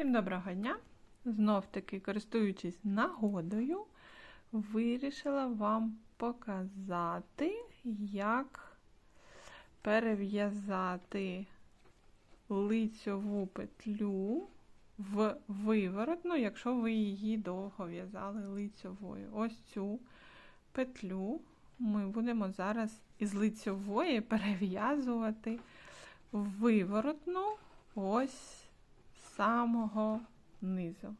Всім доброго дня! Знов таки, користуючись нагодою, вирішила вам показати, як перев'язати лицьову петлю в виворотну, якщо ви її довго в'язали лицьовою. Ось цю петлю ми будемо зараз із лицьової перев'язувати в виворотну ось самого низу,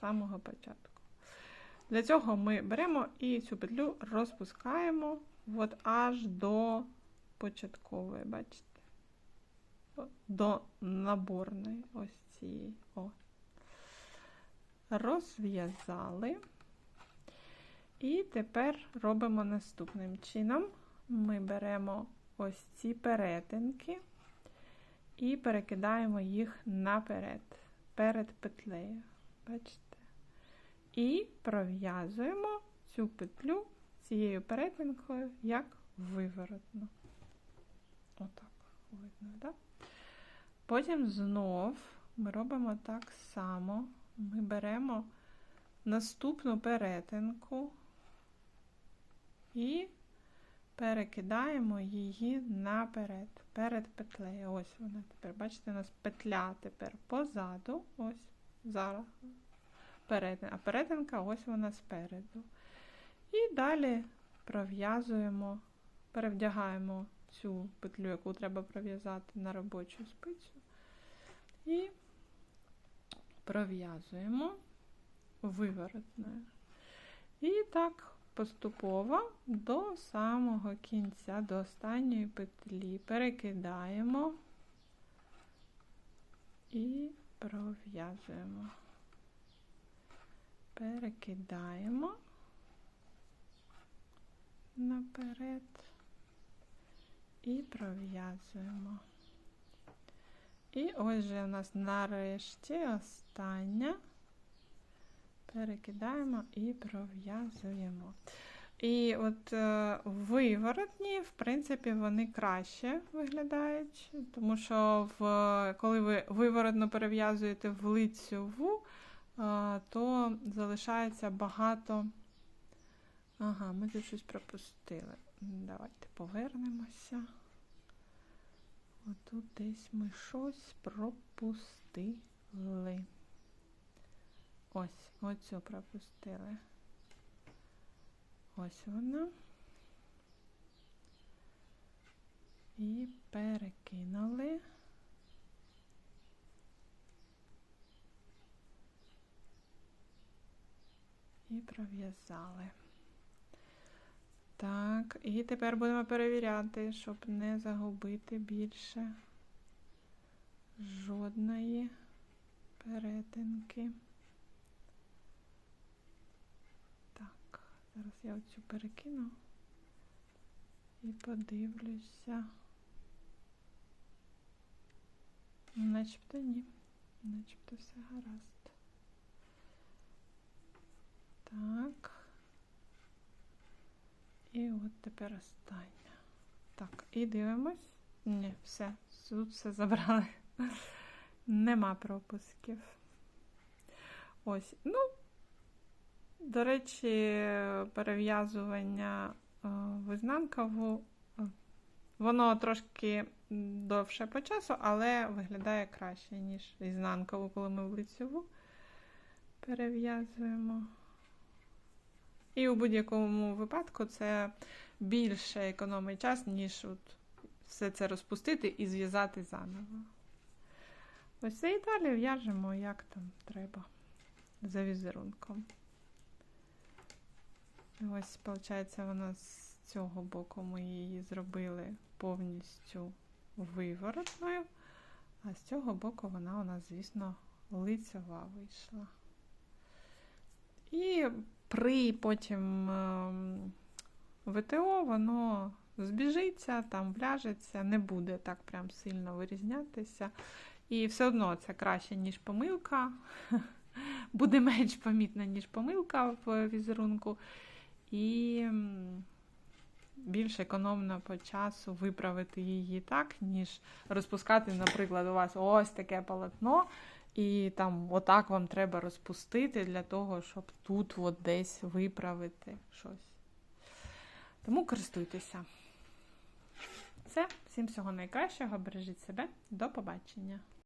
самого початку. Для цього ми беремо і цю петлю розпускаємо от аж до початкової, бачите? До наборної ось цієї. О. Розв'язали. І тепер робимо наступним чином. Ми беремо ось ці перетинки і перекидаємо їх наперед, перед петлею. Бачите? І пров'язуємо цю петлю цією перетинкою, як виворотно. Отак видно, так? Потім знов ми робимо так само. Ми беремо наступну перетинку і перекидаємо її наперед, перед петлею. Ось вона тепер, бачите, у нас петля тепер позаду, ось зараз перетин, а перетинка ось вона спереду. І далі пров'язуємо, перевдягаємо цю петлю, яку треба пров'язати на робочу спицю. І пров'язуємо виворотною. І так поступово до самого кінця, до останньої петлі перекидаємо і пров'язуємо. Перекидаємо наперед і пров'язуємо. І ось же у нас нарешті остання. Перекидаємо і пров'язуємо. І от е, виворотні, в принципі, вони краще виглядають, тому що в, коли ви виворотно перев'язуєте в лицьову, е, то залишається багато. Ага, ми тут щось пропустили. Давайте повернемося. Отут десь ми щось пропустили. Ось, оцю пропустили. Ось вона. І перекинули. І пров'язали. Так, і тепер будемо перевіряти, щоб не загубити більше жодної перетинки. Так, зараз я оцю перекину і подивлюся. Начебто ні, начебто все гаразд. Так. І от тепер остання. Так, і дивимось. Ні, все, тут все забрали. Нема пропусків. Ось, ну, до речі, перев'язування в ізнанкову, воно трошки довше по часу, але виглядає краще, ніж ізнанкову, коли ми в лицеву перев'язуємо. І у будь-якому випадку це більше економить час, ніж от все це розпустити і зв'язати заново. Ось це і далі в'яжемо, як там треба, за візерунком. Ось, виходить, вона з цього боку ми її зробили повністю виворотною, а з цього боку вона у нас, звісно, лицева вийшла. І при потім ем, ВТО воно збіжиться, там вляжеться, не буде так прям сильно вирізнятися. І все одно це краще, ніж помилка. Буде менш помітна, ніж помилка в візерунку. І більш економно по часу виправити її так, ніж розпускати, наприклад, у вас ось таке полотно, І там отак вам треба розпустити для того, щоб тут от десь виправити щось. Тому користуйтеся. Все, всім всього найкращого, бережіть себе, до побачення.